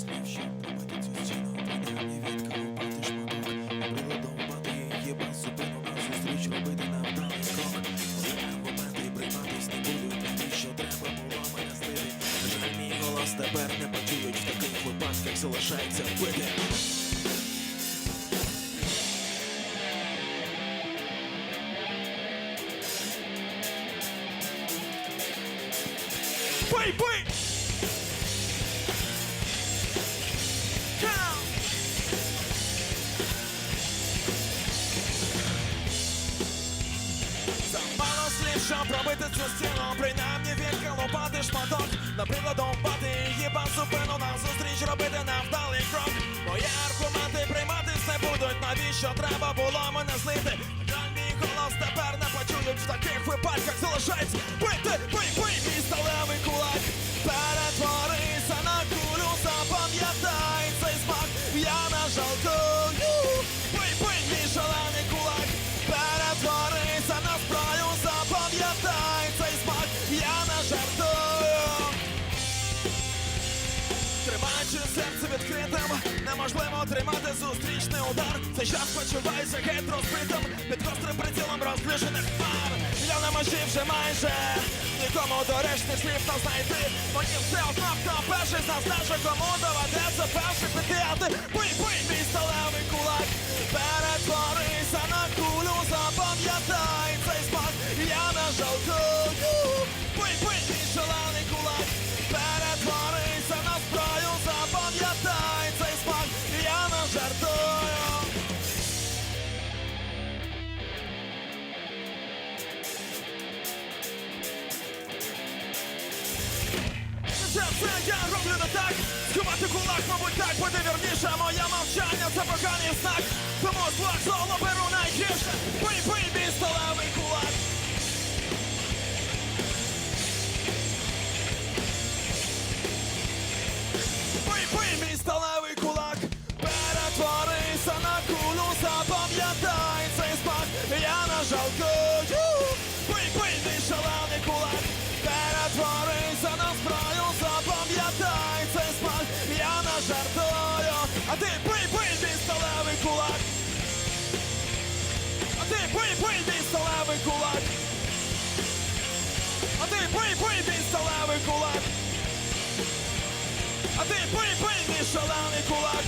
слів, щоб пробити цю стіну, принаймні відколупати шматок. Зупину назустріч робити крок. Коли аргументи прийматись не будуть, навіщо треба було мене злити. На жаль, голос тепер не почують в таких випадках залишається вбити. Бий, бий! Замало слів, щоб пробити цю стіну. Принаймні лопати шматок Наприклад, довбати її зупину зупину Назустріч робити навдалий крок? Мої аргументи прийматись не будуть. Навіщо треба було мене злити? Жаль, мій голос тепер не почують. В таких випадках залишається неможливо тримати зустрічний удар. Цей час почувається геть розбитим, під гострим прицілом розближених пар. Я на межі вже майже нікому доречних слів не знайти. Мені все одно, хто перший з нас знає, кому доведеться перший піти, а ти бий, бий, мій Це все я роблю не так. Сховати кулак, мабуть, так буде вірніше. Моє мовчання це поганий знак. Тому злак золо беру найгірше. Бий, бий, мій сталевий кулак. Бий, бий, мій сталевий кулак. Перетворися на кулю, запам'ятай цей смак. Я не жалкую кулак. А ти бий, бий, бій, сталевий кулак. А ти бий, бий, бій, сталевий кулак. А ти бий, бий, мій шалений кулак